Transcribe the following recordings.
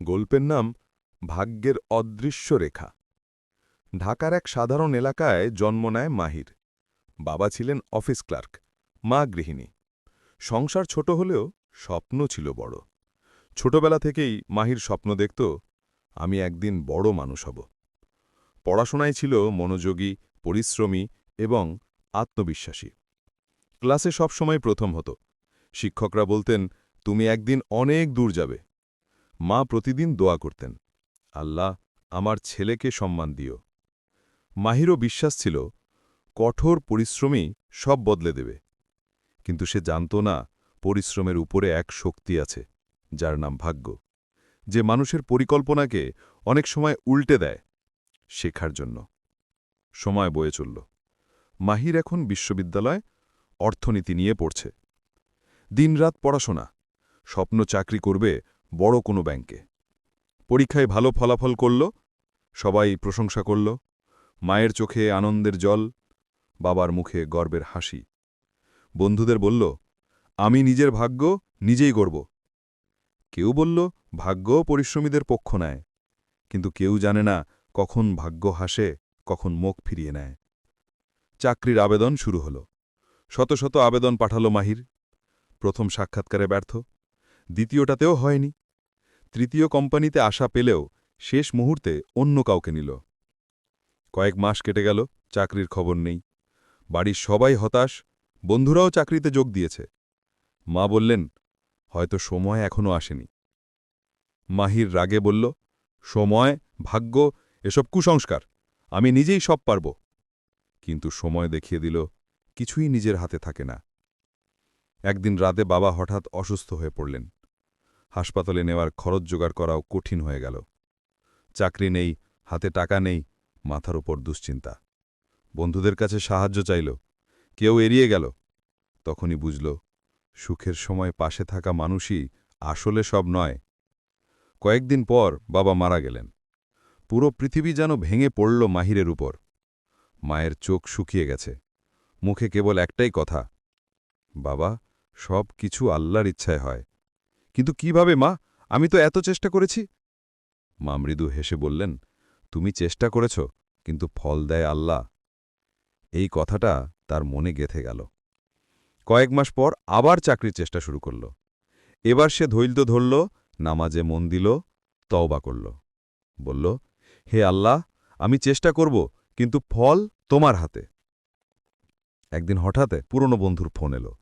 গল্পের নাম ভাগ্যের অদৃশ্য রেখা। ঢাকার এক সাধারণ এলাকায় জন্ম নেয় মাহির। বাবা ছিলেন অফিস ক্লার্ক, মা গৃহিণী। সংসার ছোট হলেও স্বপ্ন ছিল বড়। ছোটবেলা থেকেই মাহির স্বপ্ন দেখত, আমি একদিন বড় মানুষ হব। পড়াশোনায় ছিল মনোযোগী, পরিশ্রমী এবং আত্মবিশ্বাসী। ক্লাসে সবসময় প্রথম হতো। শিক্ষকরা বলতেন, তুমি একদিন অনেক দূর যাবে। মা প্রতিদিন দোয়া করতেন। আল্লাহ, আমার ছেলেকে সম্মান দিও। মাহিরও বিশ্বাস ছিল, কঠোর পরিশ্রমী সব বদলে দেবে। কিন্তু সে জানত না, পরিশ্রমের উপরে এক শক্তি আছে, যার নাম ভাগ্য। যে মানুষের পরিকল্পনাকে অনেক সময় উল্টে দেয়, শেখার জন্য। সময় বয়ে চলল। মাহির এখন বিশ্ববিদ্যালয়, অর্থনীতি নিয়ে পড়ছে। দিনরাত পড়াশোনা, স্বপ্ন চাকরি করবে বড় কোনো ব্যাংকে। পরীক্ষায় ভালো ফলাফল করল, সবাই প্রশংসা করল, মায়ের চোখে আনন্দের জল, বাবার মুখে গর্বের হাসি। বন্ধুদের বলল, আমি নিজের ভাগ্য নিজেই গড়ব। কেউ বলল, ভাগ্য পরিশ্রমীদের পক্ষ নেয়। কিন্তু কেউ জানে না কখন ভাগ্য হাসে, কখন মুখ ফিরিয়ে নেয়। চাকরির আবেদন শুরু হল। শত শত আবেদন পাঠালো মাহির। প্রথম সাক্ষাৎকারে ব্যর্থ। দ্বিতীয়টাতেও হয়নি। তৃতীয় কোম্পানিতে আশা পেলেও শেষ মুহূর্তে অন্য কাউকে নিল। কয়েক মাস কেটে গেল, চাকরির খবর নেই। বাড়ির সবাই হতাশ, বন্ধুরাও চাকরিতে যোগ দিয়েছে। মা বললেন, হয়তো সময় এখনও আসেনি। মাহির রাগে বলল, সময়, ভাগ্য, এসব কুসংস্কার, আমি নিজেই সব পারব। কিন্তু সময় দেখিয়ে দিল, কিছুই নিজের হাতে থাকে না। একদিন রাতে বাবা হঠাৎ অসুস্থ হয়ে পড়লেন। হাসপাতালে নেওয়ার খরচ জোগাড় করাও কঠিন হয়ে গেল। চাকরি নেই, হাতে টাকা নেই, মাথার উপর দুশ্চিন্তা। বন্ধুদের কাছে সাহায্য চাইল, কেউ এড়িয়ে গেল। তখনই বুঝল, সুখের সময় পাশে থাকা মানুষই আসলে সব নয়। কয়েকদিন পর বাবা মারা গেলেন। পুরো পৃথিবী যেন ভেঙে পড়ল মাহিরের উপর। মায়ের চোখ শুকিয়ে গেছে। মুখে কেবল একটাই কথা, বাবা, সব কিছু আল্লাহর ইচ্ছায় হয়। কিন্তু কীভাবে, মা? আমি তো এত চেষ্টা করেছি। মা মৃদু হেসে বললেন, তুমি চেষ্টা করেছ, কিন্তু ফল দেয় আল্লাহ। এই কথাটা তার মনে গেথে গেল। কয়েক মাস পর আবার চাকরির চেষ্টা শুরু করল। এবার সে ধৈর্য ধরল, নামাজে মন দিল, তওবা করল। বলল, হে আল্লাহ, আমি চেষ্টা করব, কিন্তু ফল তোমার হাতে। একদিন হঠাৎ পুরনো বন্ধুর ফোন এলো।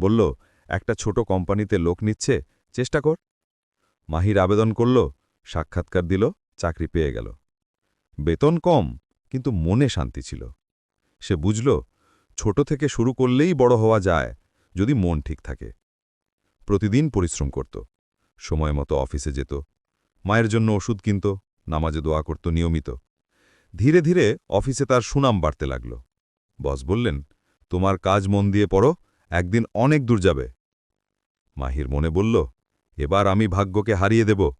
বলল একটা ছোট কোম্পানিতে লোক নিচ্ছে, চেষ্টা কর। মাহির আবেদন করল, সাক্ষাৎকার দিল, চাকরি পেয়ে গেল। বেতন কম, কিন্তু মনে শান্তি ছিল। সে বুঝল, ছোট থেকে শুরু করলেই বড় হওয়া যায়, যদি মন ঠিক থাকে। প্রতিদিন পরিশ্রম করত, সময় মতো অফিসে যেত, মায়ের জন্য ওষুধ কিনত, নামাজে দোয়া করত নিয়মিত। ধীরে ধীরে অফিসে তার সুনাম বাড়তে লাগল। বস বললেন, তোমার কাজ মন দিয়ে পড়ো একদিন অনেক দূর যাবে। মাহির মনে বলল, এবার আমি ভাগ্যকে হারিয়ে দেব।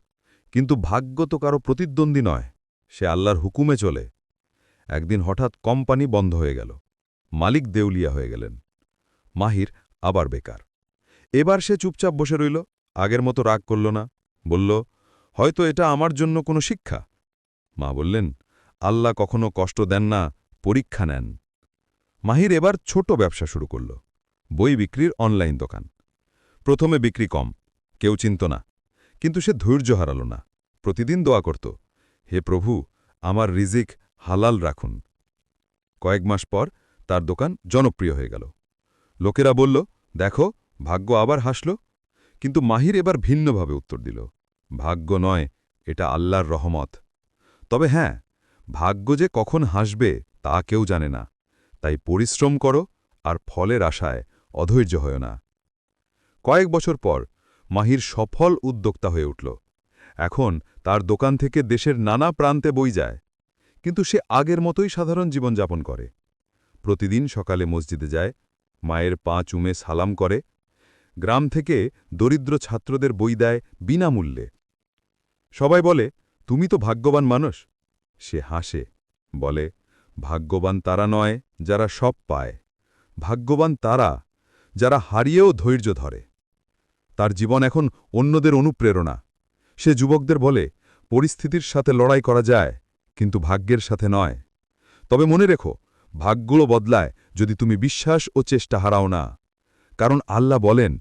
কিন্তু ভাগ্য তো কারও প্রতিদ্বন্দ্বী নয়, সে আল্লাহর হুকুমে চলে। একদিন হঠাৎ কোম্পানি বন্ধ হয়ে গেল। মালিক দেউলিয়া হয়ে গেলেন। মাহির আবার বেকার। এবার সে চুপচাপ বসে রইল, আগের মতো রাগ করল না। বলল, হয়তো এটা আমার জন্য কোনো শিক্ষা? মা বললেন, আল্লাহ কখনো কষ্ট দেন না, পরীক্ষা নেন। মাহির এবার ছোট ব্যবসা শুরু করল। বই বিক্রির অনলাইন দোকান। প্রথমে বিক্রি কম, কেউ চিন্ত না। কিন্তু সে ধৈর্য হারাল না। প্রতিদিন দোয়া করত, হে প্রভু, আমার রিজিক হালাল রাখুন। কয়েক মাস পর তার দোকান জনপ্রিয় হয়ে গেল। লোকেরা বলল, দেখো, ভাগ্য আবার হাসল। কিন্তু মাহির এবার ভিন্নভাবে উত্তর দিল, ভাগ্য নয়, এটা আল্লাহর রহমত। তবে হ্যাঁ ভাগ্য যে কখন হাসবে তা কেউ জানে না। তাই পরিশ্রম করো আর ফলের আশায় অধৈর্য হয় না। কয়েক বছর পর মাহির সফল উদ্যোক্তা হয়ে উঠল। এখন তার দোকান থেকে দেশের নানা প্রান্তে বই যায়। কিন্তু সে আগের মতোই সাধারণ জীবনযাপন করে। প্রতিদিন সকালে মসজিদে যায়, মায়ের পা চুমে সালাম করে, গ্রাম থেকে দরিদ্র ছাত্রদের বই দেয় বিনামূল্যে। সবাই বলে, তুমি তো ভাগ্যবান মানুষ। সে হাসে, বলে, ভাগ্যবান তারা নয় যারা সব পায়। ভাগ্যবান তারা যারা হারিয়েও ধৈর্য ধরে। তার জীবন এখন অন্যদের অনুপ্রেরণা। সে যুবকদের বলে, পরিস্থিতির সাথে লড়াই করা যায়, কিন্তু ভাগ্যের সাথে নয়। তবে মনে রেখো, ভাগ্যগুলো বদলায় যদি তুমি বিশ্বাস ও চেষ্টা হারাও না। কারণ আল্লাহ বলেন,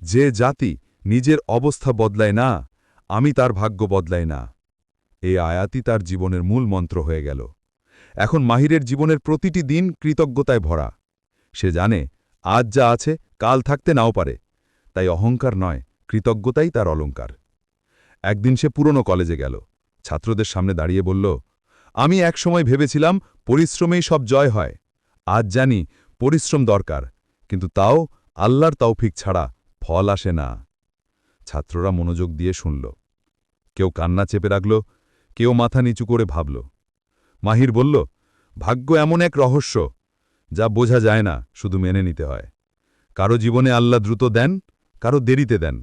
যে জাতি নিজের অবস্থা বদলায় না, আমি তার ভাগ্য বদলাই না। এই আয়াতি তার জীবনের মূল মন্ত্র হয়ে গেল। এখন মাহিরের জীবনের প্রতিটি দিন কৃতজ্ঞতায় ভরা। সে জানে আজ যা আছে, কাল থাকতে নাও পারে। তাই অহংকার নয়, কৃতজ্ঞতাই তার অলঙ্কার একদিন সে পুরনো কলেজে গেল। ছাত্রদের সামনে দাঁড়িয়ে বলল, আমি একসময় ভেবেছিলাম পরিশ্রমেই সব জয় হয়। আজ জানি পরিশ্রম দরকার, কিন্তু তাও আল্লাহর তৌফিক ছাড়া ফল আসে না। ছাত্ররা মনোযোগ দিয়ে শুনল। কেউ কান্না চেপে রাখল, কেউ মাথা নিচু করে ভাবল। মাহির বলল, ভাগ্য এমন এক রহস্য যা বোঝা যায় না, শুধু মেনে নিতে হয়। কারও জীবনে আল্লাহ দ্রুত দেন, কারও দেরিতে দেন।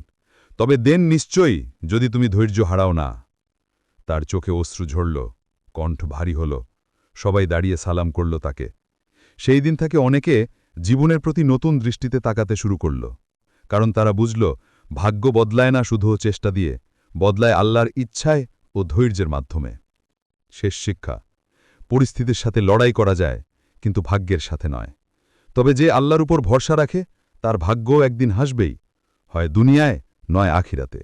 তবে দেন নিশ্চয়ই, যদি তুমি ধৈর্য হারাও না। তার চোখে অশ্রু ঝরল, কণ্ঠ ভারী হল, সবাই দাঁড়িয়ে সালাম করল তাকে। সেই দিন থেকে অনেকে জীবনের প্রতি নতুন দৃষ্টিতে তাকাতে শুরু করল। কারণ তারা বুঝল, ভাগ্য বদলায় না শুধু চেষ্টা দিয়ে, বদলায় আল্লাহর ইচ্ছায় ও ধৈর্যের মাধ্যমে। শেষ শিক্ষা, পরিস্থিতির সাথে লড়াই করা যায় কিন্তু ভাগ্যের সাথে নয়। তবে যে আল্লাহর উপর ভরসা রাখে, তার ভাগ্যও একদিন হাসবেই, হয় দুনিয়ায়, নয় আখিরাতে।